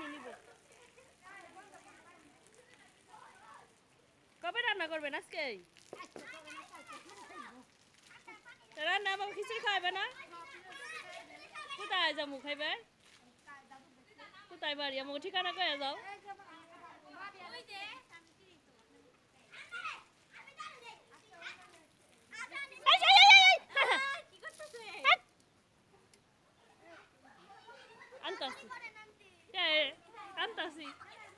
পানি নিব। কবে রান্না করবেন আজকে? রান্না আমাকে খিচুড়ি খাইবে না? কোথায় যাব খাইবে কোথায় বাড়ি? আমাকে ঠিকানা কয়ে যাও এই, এই, Yeah, canta así.